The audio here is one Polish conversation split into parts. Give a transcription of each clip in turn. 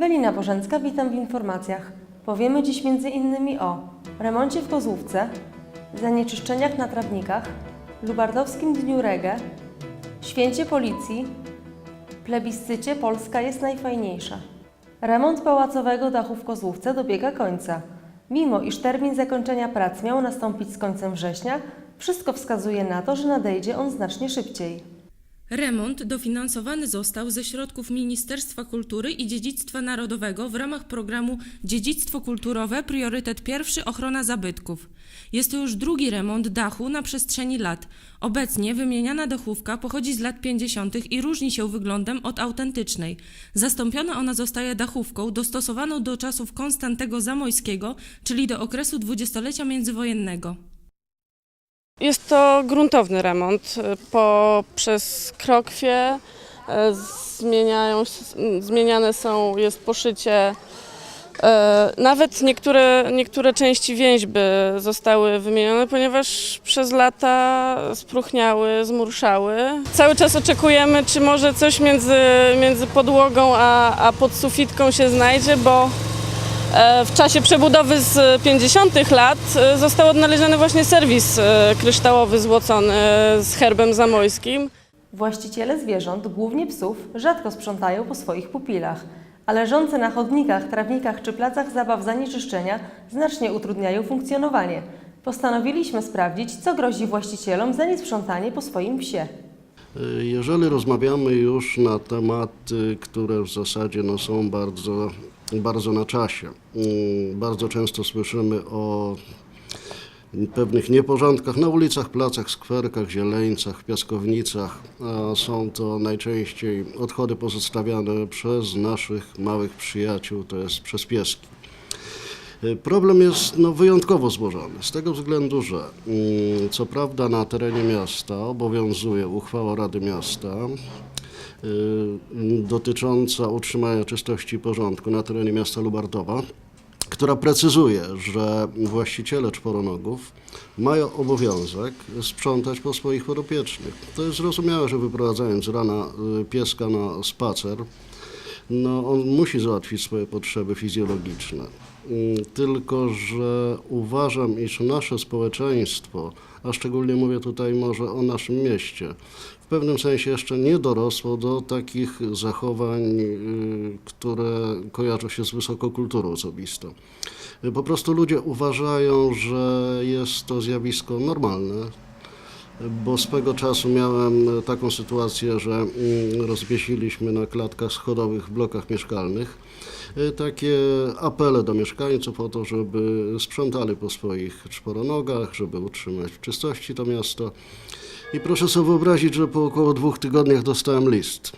Ewelina Bożęcka, witam w informacjach. Powiemy dziś innymi o remoncie w Kozłówce, zanieczyszczeniach na trawnikach, Lubardowskim Dniu Reggae, Święcie Policji, plebiscycie Polska jest najfajniejsza. Remont pałacowego dachu w Kozłówce dobiega końca. Mimo iż termin zakończenia prac miał nastąpić z końcem września, wszystko wskazuje na to, że nadejdzie on znacznie szybciej. Remont dofinansowany został ze środków Ministerstwa Kultury i Dziedzictwa Narodowego w ramach programu Dziedzictwo Kulturowe Priorytet Pierwszy Ochrona Zabytków. Jest to już drugi remont dachu na przestrzeni lat. Obecnie wymieniana dachówka pochodzi z lat 50. i różni się wyglądem od autentycznej. Zastąpiona ona zostaje dachówką dostosowaną do czasów Konstantego Zamojskiego, czyli do okresu dwudziestolecia międzywojennego. Jest to gruntowny remont. Po, przez krokwie e, zmieniają, zmieniane są, jest poszycie. E, Nawet niektóre, niektóre części więźby zostały wymienione, ponieważ przez lata spróchniały, zmurszały. Cały czas oczekujemy, czy może coś między, między podłogą a, a podsufitką się znajdzie, bo W czasie przebudowy z 50. lat e, został odnaleziony właśnie serwis e, kryształowy złocony e, z herbem zamojskim. Właściciele zwierząt, głównie psów, rzadko sprzątają po swoich pupilach, a leżące na chodnikach, trawnikach czy placach zabaw zanieczyszczenia znacznie utrudniają funkcjonowanie. Postanowiliśmy sprawdzić, co grozi właścicielom za niesprzątanie po swoim psie. Jeżeli rozmawiamy już na tematy, które w zasadzie no, są bardzo, bardzo na czasie, mm, bardzo często słyszymy o pewnych nieporządkach na ulicach, placach, skwerkach, zieleńcach, piaskownicach, są to najczęściej odchody pozostawiane przez naszych małych przyjaciół, to jest przez pieski. Problem jest no, wyjątkowo złożony, z tego względu, że mm, co prawda na terenie miasta obowiązuje uchwała Rady Miasta y, dotycząca utrzymania czystości i porządku na terenie miasta Lubardowa, która precyzuje, że właściciele czworonogów mają obowiązek sprzątać po swoich podopiecznych. To jest zrozumiałe, że wyprowadzając rana y, pieska na spacer, no, on musi załatwić swoje potrzeby fizjologiczne. Mm, Tylko, że uważam, iż nasze społeczeństwo, a szczególnie mówię tutaj może o naszym mieście, pewnym sensie jeszcze nie dorosło do takich zachowań, y, które kojarzą się z wysoką kulturą osobistą. Po prostu ludzie uważają, że jest to zjawisko normalne, bo swego czasu miałem taką sytuację, że mm, rozwiesiliśmy na klatkach schodowych w blokach mieszkalnych y, takie apele do mieszkańców o to, żeby sprzątali po swoich czworonogach, żeby utrzymać w czystości to miasto. I proszę sobie wyobrazić, że po około dwóch tygodniach dostałem list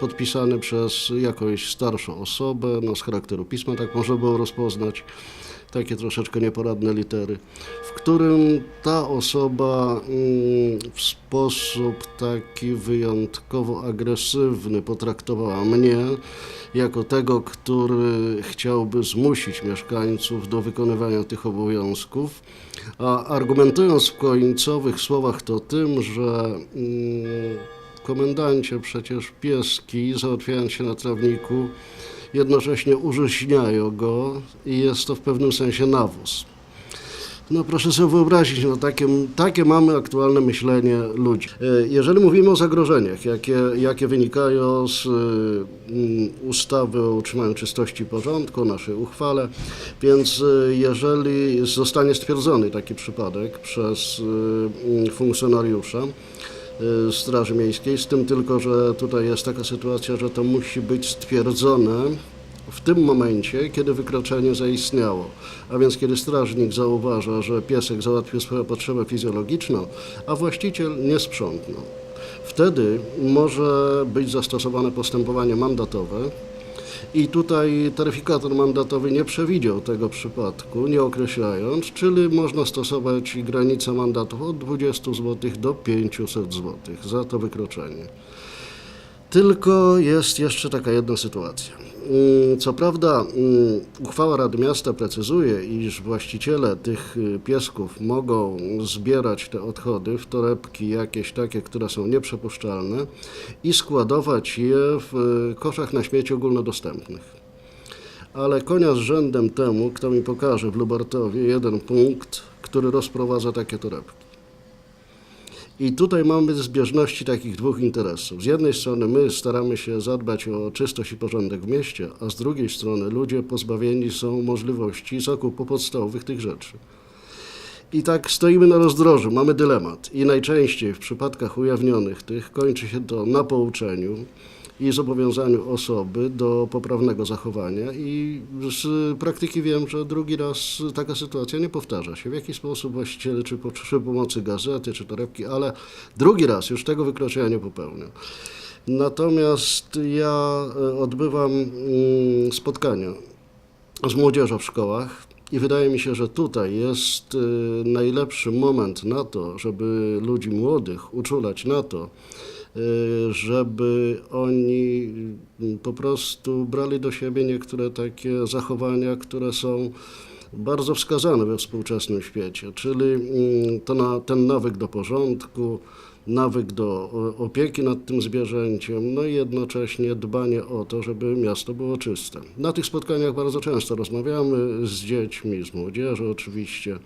podpisany przez jakąś starszą osobę, no z charakteru pisma tak można było rozpoznać, takie troszeczkę nieporadne litery, w którym ta osoba mm, w sposób taki wyjątkowo agresywny potraktowała mnie jako tego, który chciałby zmusić mieszkańców do wykonywania tych obowiązków, a argumentując w końcowych słowach to tym, że mm, komendancie przecież pieski załatwiając się na trawniku jednocześnie użyźniają go i jest to w pewnym sensie nawóz. No proszę sobie wyobrazić, no takie, takie mamy aktualne myślenie ludzi. E, Jeżeli mówimy o zagrożeniach, jakie, jakie wynikają z mm, ustawy o utrzymaniu czystości i porządku, naszej uchwale, więc y, jeżeli zostanie stwierdzony taki przypadek przez y, mm, funkcjonariusza, Straży Miejskiej, z tym tylko, że tutaj jest taka sytuacja, że to musi być stwierdzone w tym momencie, kiedy wykroczenie zaistniało. A więc kiedy strażnik zauważa, że piesek załatwił swoją potrzebę fizjologiczną, a właściciel nie sprzątnął. Wtedy może być zastosowane postępowanie mandatowe, i tutaj taryfikator mandatowy nie przewidział tego przypadku, nie określając, czyli można stosować granicę mandatów od 20 zł do 500 zł za to wykroczenie. Tylko jest jeszcze taka jedna sytuacja. Mm, Co prawda, mm, uchwała Rady Miasta precyzuje, iż właściciele tych y, piesków mogą zbierać te odchody w torebki jakieś takie, które są nieprzepuszczalne i składować je w y, koszach na śmieci ogólnodostępnych. ale konia z rzędem temu, kto mi pokaże w Lubartowie jeden punkt, który rozprowadza takie torebki. I tutaj mamy zbieżności takich dwóch interesów. Z jednej strony my staramy się zadbać o czystość i porządek w mieście, a z drugiej strony ludzie pozbawieni są możliwości zakupu podstawowych tych rzeczy. I tak stoimy na rozdrożu, mamy dylemat. I najczęściej w przypadkach ujawnionych tych kończy się to na pouczeniu i zobowiązaniu osoby do poprawnego zachowania. I z praktyki wiem, że drugi raz taka sytuacja nie powtarza się. W jaki sposób właściciel, czy przy pomocy gazety, czy torebki, ale drugi raz już tego wykroczenia nie popełnia. Natomiast ja e, odbywam mm, spotkania z młodzieżą w szkołach i wydaje mi się, że tutaj jest y, najlepszy moment na to, żeby ludzi młodych uczulać na to, żeby oni y, po prostu brali do siebie niektóre takie zachowania, które są bardzo wskazane we współczesnym świecie, czyli mm, ten nawyk do porządku, nawyk do opieki nad tym zwierzęciem, no i jednocześnie dbanie o to, żeby miasto było czyste. Na tych spotkaniach bardzo często rozmawiamy z dziećmi, z młodzieżą oczywiście,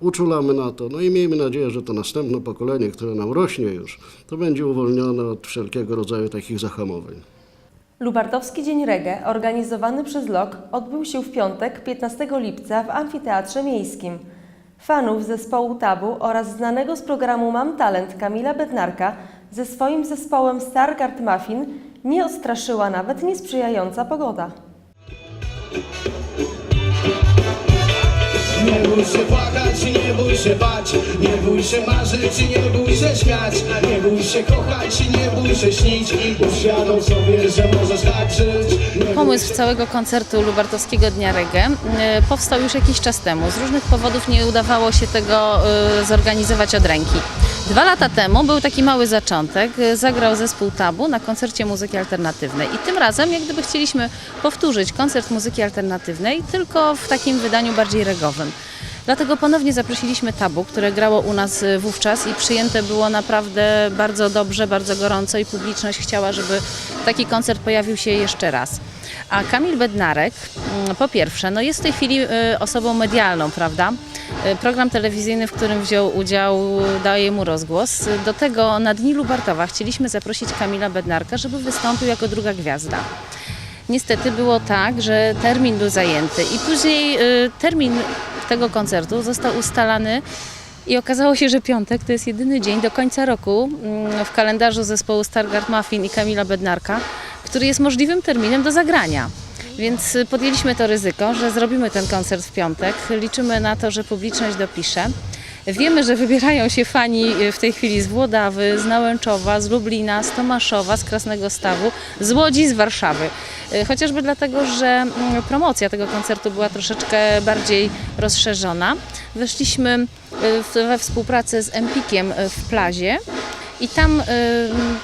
uczulamy na to, no i miejmy nadzieję, że to następne pokolenie, które nam rośnie już, to będzie uwolnione od wszelkiego rodzaju takich zahamowań. Lubartowski Dzień Reggae, organizowany przez LOK, odbył się w piątek, 15 lipca w Amfiteatrze Miejskim. Fanów zespołu Tabu oraz znanego z programu Mam Talent Kamila Bednarka ze swoim zespołem Stargard Muffin nie odstraszyła nawet niesprzyjająca pogoda. Nie bój się płakać, nie bój się bać Nie bój się marzyć, nie bój się śmiać Nie bój się kochać, nie bój się śnić Uświadom sobie, że możesz tak żyć Pomysł całego koncertu Lubartowskiego Dnia Reggae e, powstał już jakiś czas temu. Z różnych powodów nie udawało się tego e, zorganizować od ręki. Dwa lata temu był taki mały zaczątek. e, Zagrał zespół Tabu na koncercie muzyki alternatywnej. I tym razem jak gdyby chcieliśmy powtórzyć koncert muzyki alternatywnej, tylko w takim wydaniu bardziej regowym. Dlatego ponownie zaprosiliśmy Tabu, które grało u nas y, wówczas i przyjęte było naprawdę bardzo dobrze, bardzo gorąco i publiczność chciała, żeby taki koncert pojawił się jeszcze raz. A Kamil Bednarek, mm, po pierwsze, no jest w tej chwili y, osobą medialną, prawda? Y, Program telewizyjny, w którym wziął udział, daje mu rozgłos. Do tego na Dni Lubartowa chcieliśmy zaprosić Kamila Bednarka, żeby wystąpił jako druga gwiazda. Niestety było tak, że termin był zajęty i później y, termin tego koncertu został ustalany i okazało się, że piątek to jest jedyny dzień do końca roku mm, w kalendarzu zespołu Stargard Muffin i Kamila Bednarka, który jest możliwym terminem do zagrania. Więc y, podjęliśmy to ryzyko, że zrobimy ten koncert w piątek. Liczymy na to, że publiczność dopisze. Wiemy, że wybierają się fani y, w tej chwili z Włodawy, z Nałęczowa, z Lublina, z Tomaszowa, z Krasnego Stawu, z Łodzi, z Warszawy. Y, Chociażby dlatego, że mm, promocja tego koncertu była troszeczkę bardziej rozszerzona. Weszliśmy w- we współpracę z Empikiem w Plazie. I tam y,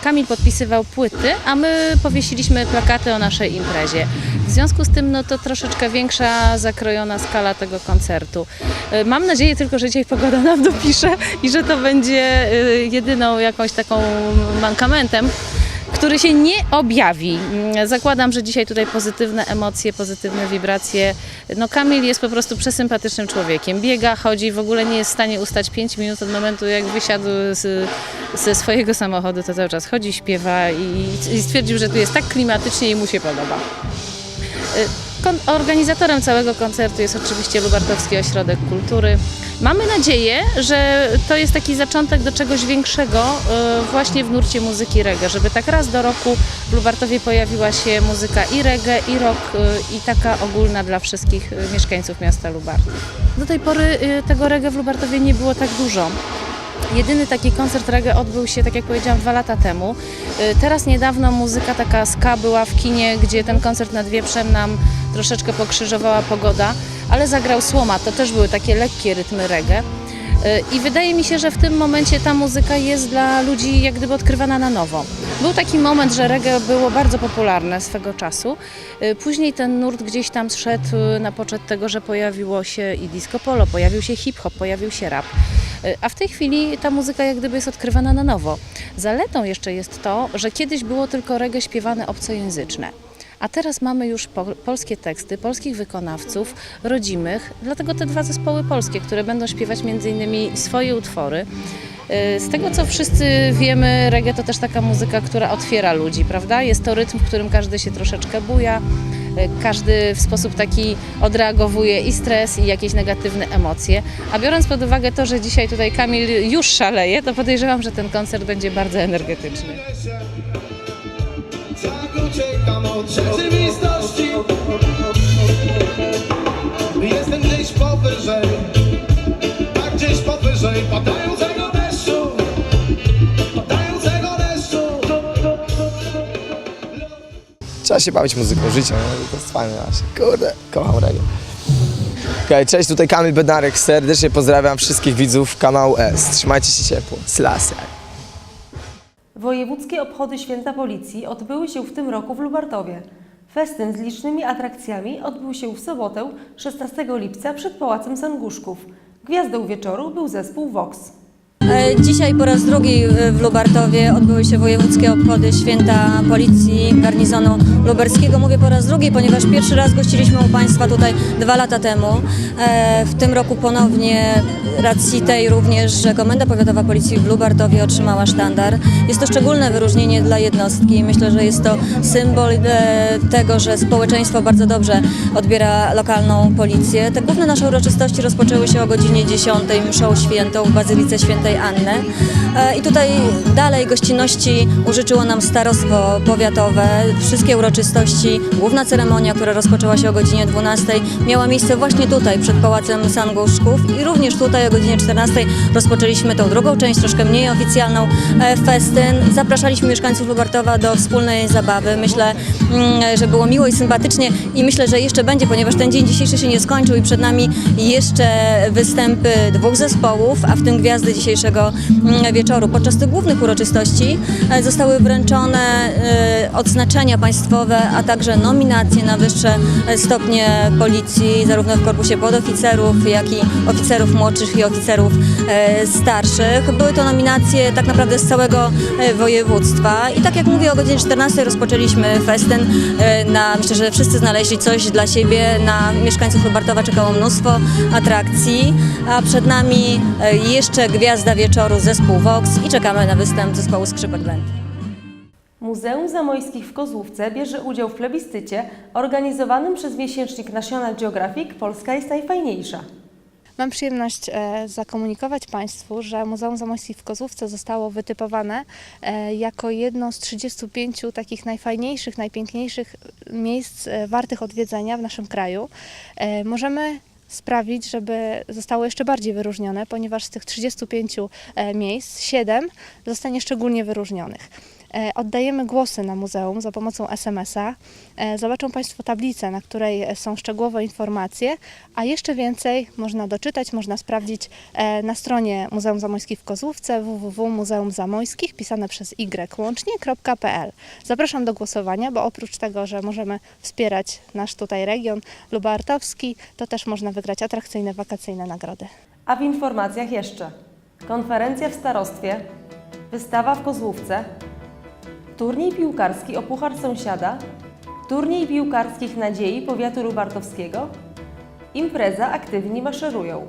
Kamil podpisywał płyty, a my powiesiliśmy plakaty o naszej imprezie. W związku z tym no to troszeczkę większa zakrojona skala tego koncertu. Y, mam nadzieję tylko, że dzisiaj pogoda nam dopisze i że to będzie y, jedyną jakąś taką mankamentem, który się nie objawi. Mm, Zakładam, że dzisiaj tutaj pozytywne emocje, pozytywne wibracje. No Kamil jest po prostu przesympatycznym człowiekiem. Biega, chodzi, w ogóle nie jest w stanie ustać 5 minut od momentu, jak wysiadł z, ze swojego samochodu, to cały czas chodzi, śpiewa i, i stwierdził, że tu jest tak klimatycznie i mu się podoba. Organizatorem całego koncertu jest oczywiście Lubartowski Ośrodek Kultury. Mamy nadzieję, że to jest taki zaczątek do czegoś większego y, właśnie w nurcie muzyki reggae, żeby tak raz do roku w Lubartowie pojawiła się muzyka i reggae, i rock, y, i taka ogólna dla wszystkich y, mieszkańców miasta Lubartów. Do tej pory tego reggae w Lubartowie nie było tak dużo. Jedyny taki koncert reggae odbył się, tak jak powiedziałam, dwa lata temu. Teraz niedawno muzyka taka ska była w kinie, gdzie ten koncert nad Wieprzem nam troszeczkę pokrzyżowała pogoda, ale zagrał Słoma, to też były takie lekkie rytmy reggae. Y, I wydaje mi się, że w tym momencie ta muzyka jest dla ludzi jak gdyby odkrywana na nowo. Był taki moment, że reggae było bardzo popularne swego czasu. Y, Później ten nurt gdzieś tam zszedł y, na poczet tego, że pojawiło się i disco polo, pojawił się hip-hop, pojawił się rap. A w tej chwili ta muzyka jak gdyby jest odkrywana na nowo. Zaletą jeszcze jest to, że kiedyś było tylko reggae śpiewane obcojęzyczne. A teraz mamy już po, polskie teksty, polskich wykonawców, rodzimych, dlatego te dwa zespoły polskie, które będą śpiewać innymi swoje utwory. Y, Z tego co wszyscy wiemy, reggae to też taka muzyka, która otwiera ludzi, prawda? Jest to rytm, w którym każdy się troszeczkę buja, y, każdy w sposób taki odreagowuje i stres, i jakieś negatywne emocje. A biorąc pod uwagę to, że dzisiaj tutaj Kamil już szaleje, to podejrzewam, że ten koncert będzie bardzo energetyczny. Rzeczywistości Jestem gdzieś powyżej Tak gdzieś powyżej padającego deszczu Padającego deszczu Trzeba się bawić muzyką, życiem, no, to jest fajne właśnie. Kurde, kocham reggae. Okej, cześć, tutaj Kamil Bednarek, serdecznie pozdrawiam wszystkich widzów kanału S. Trzymajcie się ciepło. Slasy. Wojewódzkie obchody Święta Policji odbyły się w tym roku w Lubartowie. Festyn z licznymi atrakcjami odbył się w sobotę 16 lipca przed Pałacem Sanguszków. Gwiazdą wieczoru był zespół Vox. E, Dzisiaj po raz drugi e, w Lubartowie odbyły się wojewódzkie obchody święta policji garnizonu lubelskiego. Mówię po raz drugi, ponieważ pierwszy raz gościliśmy u Państwa tutaj dwa lata temu. E, W tym roku ponownie racji tej również, że Komenda Powiatowa Policji w Lubartowie otrzymała sztandar. Jest to szczególne wyróżnienie dla jednostki. Myślę, że jest to symbol tego, że społeczeństwo bardzo dobrze odbiera lokalną policję. Te główne nasze uroczystości rozpoczęły się o godzinie 10 mszą świętą w Bazylice Świętej Anny. E, I tutaj dalej gościnności użyczyło nam starostwo powiatowe. Wszystkie uroczystości, główna ceremonia, która rozpoczęła się o godzinie 12, miała miejsce właśnie tutaj, przed Pałacem Sanguszków i również tutaj o godzinie 14 rozpoczęliśmy tą drugą część, troszkę mniej oficjalną, e, festyn. Zapraszaliśmy mieszkańców Lubartowa do wspólnej zabawy. Myślę, mm, że było miło i sympatycznie i myślę, że jeszcze będzie, ponieważ ten dzień dzisiejszy się nie skończył i przed nami jeszcze występy dwóch zespołów, a w tym gwiazdy dzisiejszego mm, wieczoru. Podczas tych głównych uroczystości e, zostały wręczone e, odznaczenia państwowe, a także nominacje na wyższe e, stopnie policji, zarówno w korpusie podoficerów, jak i oficerów młodszych i oficerów starszych. Były to nominacje tak naprawdę z całego województwa i tak jak mówię, o godzinie 14 rozpoczęliśmy festyn. Na, myślę, że wszyscy znaleźli coś dla siebie. Na mieszkańców Lubartowa czekało mnóstwo atrakcji, a przed nami jeszcze gwiazda wieczoru zespół Vox i czekamy na występ zespołu Skrzypek Band. Muzeum Zamojskich w Kozłówce bierze udział w plebiscycie organizowanym przez miesięcznik National Geographic Polska jest najfajniejsza. Mam przyjemność e, zakomunikować Państwu, że Muzeum Zamojskich w Kozłówce zostało wytypowane e, jako jedno z 35 takich najfajniejszych, najpiękniejszych miejsc e, wartych odwiedzenia w naszym kraju. Możemy sprawić, żeby zostało jeszcze bardziej wyróżnione, ponieważ z tych 35 e, miejsc 7 zostanie szczególnie wyróżnionych. E, Oddajemy głosy na muzeum za pomocą SMS-a. E, Zobaczą Państwo tablicę, na której są szczegółowe informacje, a jeszcze więcej można doczytać, można sprawdzić e, na stronie Muzeum Zamojskich w Kozłówce www.muzeumzamojskich pisane przez y łącznie.pl. Zapraszam do głosowania, bo oprócz tego, że możemy wspierać nasz tutaj region lubartowski, to też można wygrać atrakcyjne wakacyjne nagrody. A w informacjach jeszcze konferencja w starostwie, wystawa w Kozłówce, turniej piłkarski o Puchar Sąsiada, turniej piłkarskich nadziei powiatu lubartowskiego, impreza Aktywni maszerują.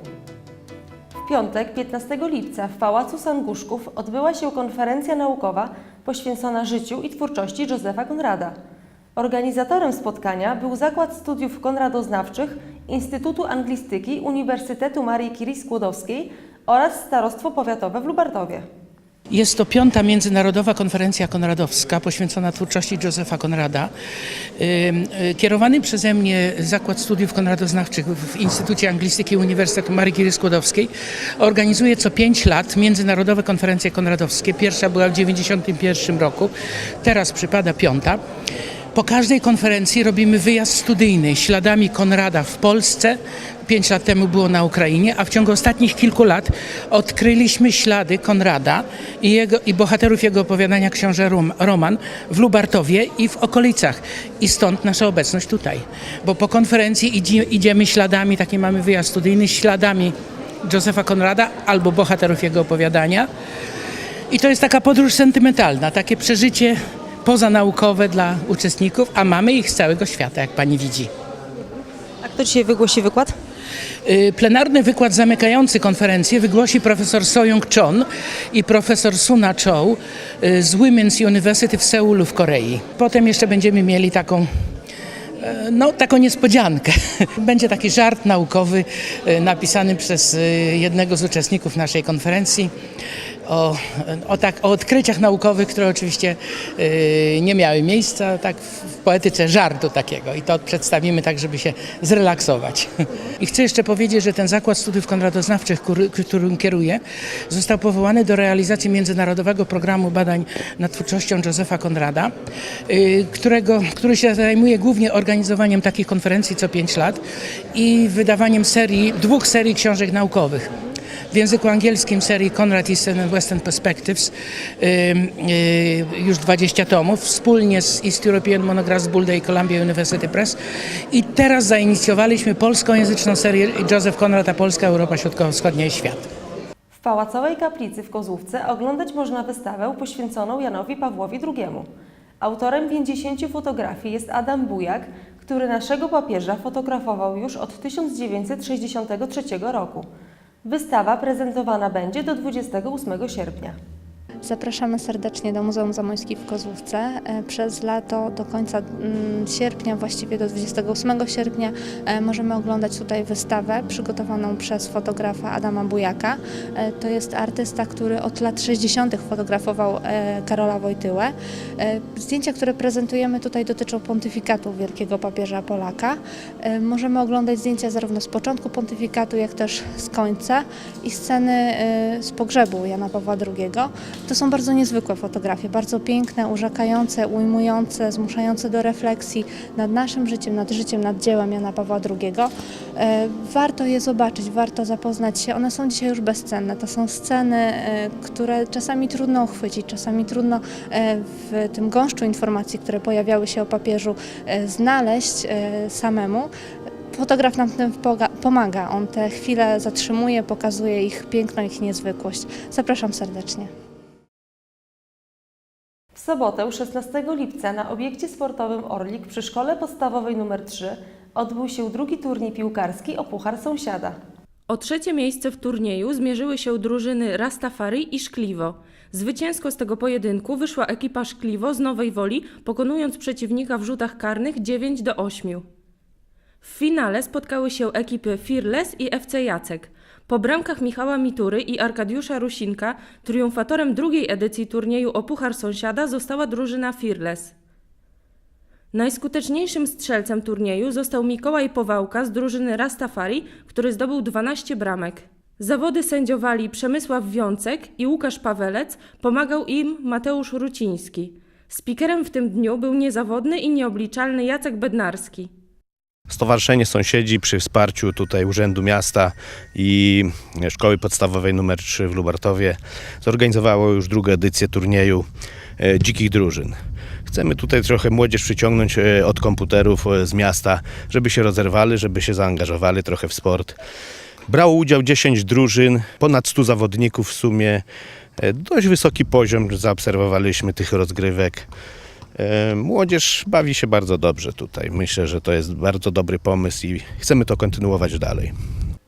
W piątek, 15 lipca w Pałacu Sanguszków odbyła się konferencja naukowa poświęcona życiu i twórczości Józefa Konrada. Organizatorem spotkania był Zakład Studiów Konradoznawczych Instytutu Anglistyki Uniwersytetu Marii Curie Skłodowskiej oraz Starostwo Powiatowe w Lubartowie. Jest to piąta międzynarodowa konferencja konradowska poświęcona twórczości Józefa Konrada. Y, Kierowany przeze mnie Zakład Studiów Konradoznawczych w Instytucie Anglistyki Uniwersytetu Marii Curie Skłodowskiej organizuje co pięć lat międzynarodowe konferencje konradowskie. Pierwsza była w 1991 roku, teraz przypada piąta. Po każdej konferencji robimy wyjazd studyjny śladami Konrada w Polsce. Pięć lat temu było na Ukrainie, a w ciągu ostatnich kilku lat odkryliśmy ślady Konrada i, jego, i bohaterów jego opowiadania Książę Rom, Roman w Lubartowie i w okolicach. I stąd nasza obecność tutaj. Bo po konferencji idzie, idziemy śladami, taki mamy wyjazd studyjny, śladami Józefa Konrada albo bohaterów jego opowiadania. I to jest taka podróż sentymentalna, takie przeżycie pozanaukowe dla uczestników, a mamy ich z całego świata, jak pani widzi. A kto dzisiaj wygłosi wykład? Y, Plenarny wykład zamykający konferencję wygłosi profesor Soyoung Chon i profesor Suna Chow y, z Women's University w Seulu w Korei. Potem jeszcze będziemy mieli taką e, no, taką niespodziankę. Będzie taki żart naukowy napisany przez jednego z uczestników naszej konferencji o, o, tak, o odkryciach naukowych, które oczywiście e, nie miały miejsca, tak w poetyce żartu takiego. I to przedstawimy tak, żeby się zrelaksować. I chcę jeszcze powiedzieć, że ten Zakład Studiów Konradoznawczych, który- którym kieruję, został powołany do realizacji międzynarodowego programu badań nad twórczością Józefa Konrada, y, którego, który się zajmuje głównie organizowaniem takich konferencji co pięć lat i wydawaniem serii, dwóch serii książek naukowych. W języku angielskim serii Conrad Eastern and Western Perspectives y, już 20 tomów, wspólnie z East European Monographs Bulda i Columbia University Press. I teraz zainicjowaliśmy polskojęzyczną serię Józef Konrad, a Polska, Europa Środkowo-Wschodnia i świat. W Pałacowej Kaplicy w Kozłówce oglądać można wystawę poświęconą Janowi Pawłowi II. Autorem 50 fotografii jest Adam Bujak, który naszego papieża fotografował już od 1963 roku. Wystawa prezentowana będzie do 28 sierpnia. Zapraszamy serdecznie do Muzeum Zamojskich w Kozłówce. E, Przez lato do końca mm, sierpnia, właściwie do 28 sierpnia, e, możemy oglądać tutaj wystawę przygotowaną przez fotografa Adama Bujaka. E, To jest artysta, który od lat 60. fotografował Karola Wojtyłę. Zdjęcia, które prezentujemy tutaj dotyczą pontyfikatu wielkiego papieża Polaka. Możemy oglądać zdjęcia zarówno z początku pontyfikatu, jak też z końca i sceny z pogrzebu Jana Pawła II. To są bardzo niezwykłe fotografie, bardzo piękne, urzekające, ujmujące, zmuszające do refleksji nad naszym życiem, nad życiem, nad dziełem Jana Pawła II. E, Warto je zobaczyć, warto zapoznać się. One są dzisiaj już bezcenne. To są sceny, e, które czasami trudno uchwycić, czasami trudno e, w tym gąszczu informacji, które pojawiały się o papieżu, znaleźć samemu. Fotograf nam w tym pomaga. On te chwile zatrzymuje, pokazuje ich piękno, ich niezwykłość. Zapraszam serdecznie. Sobotę 16 lipca na obiekcie sportowym Orlik przy Szkole Podstawowej nr 3 odbył się drugi turniej piłkarski o Puchar Sąsiada. O trzecie miejsce w turnieju zmierzyły się drużyny Rastafari i Szkliwo. Zwycięsko z tego pojedynku wyszła ekipa Szkliwo z Nowej Woli, pokonując przeciwnika w rzutach karnych 9 do 8. W finale spotkały się ekipy Fearless i FC Jacek. Po bramkach Michała Mitury i Arkadiusza Rusinka triumfatorem drugiej edycji turnieju o Puchar Sąsiada została drużyna Fearless. Najskuteczniejszym strzelcem turnieju został Mikołaj Powałka z drużyny Rastafari, który zdobył 12 bramek. Zawody sędziowali Przemysław Wiącek i Łukasz Pawelec, pomagał im Mateusz Ruciński. Spikerem w tym dniu był niezawodny i nieobliczalny Jacek Bednarski. Stowarzyszenie Sąsiedzi przy wsparciu tutaj Urzędu Miasta i Szkoły Podstawowej nr 3 w Lubartowie zorganizowało już drugą edycję turnieju e, dzikich drużyn. Chcemy tutaj trochę młodzież przyciągnąć e, od komputerów e, z miasta, żeby się rozerwali, żeby się zaangażowali trochę w sport. Brało udział 10 drużyn, ponad 100 zawodników w sumie. E, Dość wysoki poziom zaobserwowaliśmy tych rozgrywek. E, Młodzież bawi się bardzo dobrze tutaj. Myślę, że to jest bardzo dobry pomysł i chcemy to kontynuować dalej.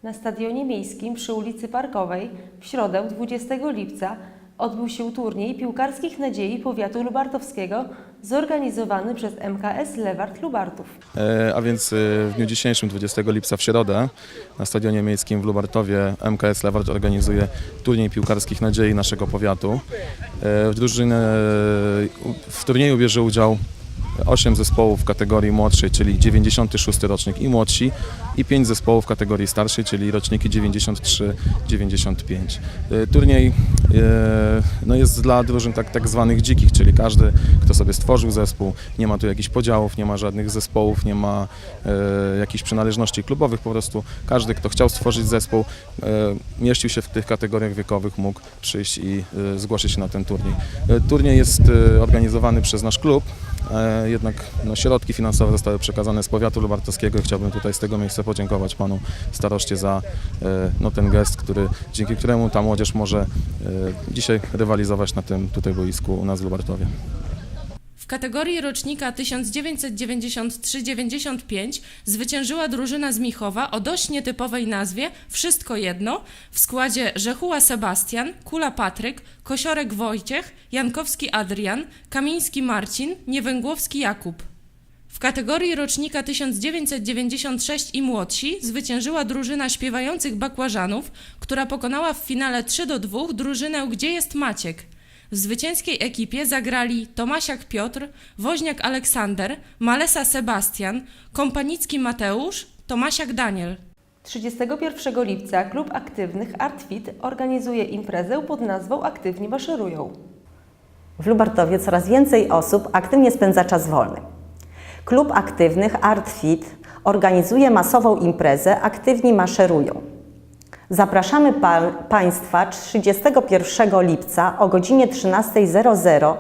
Na stadionie miejskim przy ulicy Parkowej w środę 20 lipca odbył się turniej piłkarskich nadziei powiatu lubartowskiego zorganizowany przez MKS Lewart Lubartów. E, A więc e, w dniu dzisiejszym, 20 lipca w środę, na Stadionie Miejskim w Lubartowie MKS Lewart organizuje turniej piłkarskich nadziei naszego powiatu. E, W, w turnieju bierze udział 8 zespołów w kategorii młodszej, czyli 96 rocznik i młodsi i 5 zespołów w kategorii starszej, czyli roczniki 93-95. E, Turniej e, no jest dla drużyn tak, tak zwanych dzikich, czyli każdy, kto sobie stworzył zespół, nie ma tu jakichś podziałów, nie ma żadnych zespołów, nie ma e, jakichś przynależności klubowych, po prostu każdy, kto chciał stworzyć zespół, mieścił się w tych kategoriach wiekowych, mógł przyjść i zgłosić się na ten turniej. Turniej jest organizowany przez nasz klub, jednak no, środki finansowe zostały przekazane z powiatu lubartowskiego i chciałbym tutaj z tego miejsca podziękować panu staroście za e, no, ten gest, który, dzięki któremu ta młodzież może e, dzisiaj rywalizować na tym tutaj boisku u nas w Lubartowie. W kategorii rocznika 1993-95 zwyciężyła drużyna z Michowa o dość nietypowej nazwie Wszystko Jedno w składzie Rzechuła Sebastian, Kula Patryk, Kosiorek Wojciech, Jankowski Adrian, Kamiński Marcin, Niewęgłowski Jakub. W kategorii rocznika 1996 i młodsi zwyciężyła drużyna śpiewających bakłażanów, która pokonała w finale 3 do 2 drużynę Gdzie jest Maciek. W zwycięskiej ekipie zagrali Tomasiak Piotr, Woźniak Aleksander, Malesa Sebastian, Kompanicki Mateusz, Tomasiak Daniel. 31 lipca Klub Aktywnych ArtFit organizuje imprezę pod nazwą Aktywni Maszerują. W Lubartowie coraz więcej osób aktywnie spędza czas wolny. Klub Aktywnych ArtFit organizuje masową imprezę Aktywni Maszerują. Zapraszamy pa Państwa 31 lipca o godzinie 13.00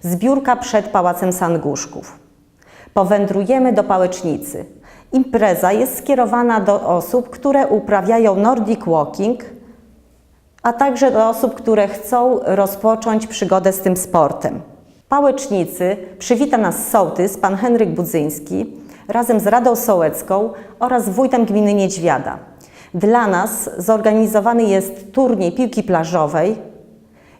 zbiórka przed Pałacem Sangłuszków. Powędrujemy do Pałecznicy. Impreza jest skierowana do osób, które uprawiają Nordic Walking, a także do osób, które chcą rozpocząć przygodę z tym sportem. Pałecznicy przywita nas sołtys, pan Henryk Budzyński, razem z Radą Sołecką oraz wójtem gminy Niedźwiada. Dla nas zorganizowany jest turniej piłki plażowej,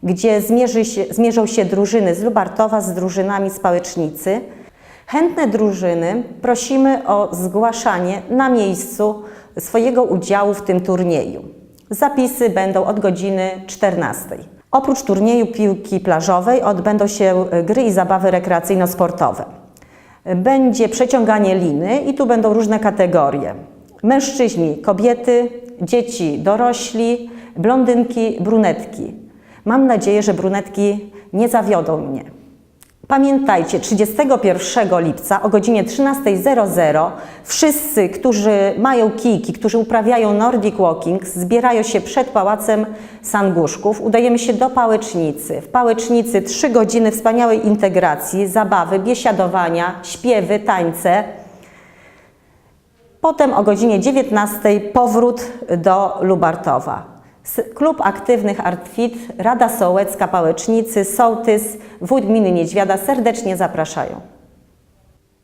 gdzie zmierzy się, zmierzą się drużyny z Lubartowa z drużynami z Pałecznicy. Chętne drużyny prosimy o zgłaszanie na miejscu swojego udziału w tym turnieju. Zapisy będą od godziny 14. Oprócz turnieju piłki plażowej odbędą się gry i zabawy rekreacyjno-sportowe. Będzie przeciąganie liny i tu będą różne kategorie. Mężczyźni, kobiety, dzieci, dorośli, blondynki, brunetki. Mam nadzieję, że brunetki nie zawiodą mnie. Pamiętajcie, 31 lipca o godzinie 13.00 wszyscy, którzy mają kijki, którzy uprawiają Nordic Walking, zbierają się przed Pałacem Sangłuszków. Udajemy się do Pałecznicy. W Pałecznicy 3 godziny wspaniałej integracji, zabawy, biesiadowania, śpiewy, tańce. Potem o godzinie 19 powrót do Lubartowa. Klub Aktywnych Artfit, Rada Sołecka Pałecznicy, Sołtys, Wójt Gminy Niedźwiada serdecznie zapraszają.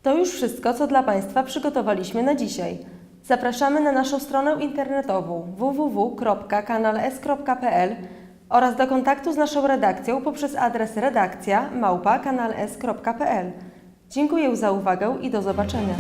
To już wszystko, co dla Państwa przygotowaliśmy na dzisiaj. Zapraszamy na naszą stronę internetową www.kanales.pl oraz do kontaktu z naszą redakcją poprzez adres redakcja małpa kanales.pl. Dziękuję za uwagę i do zobaczenia.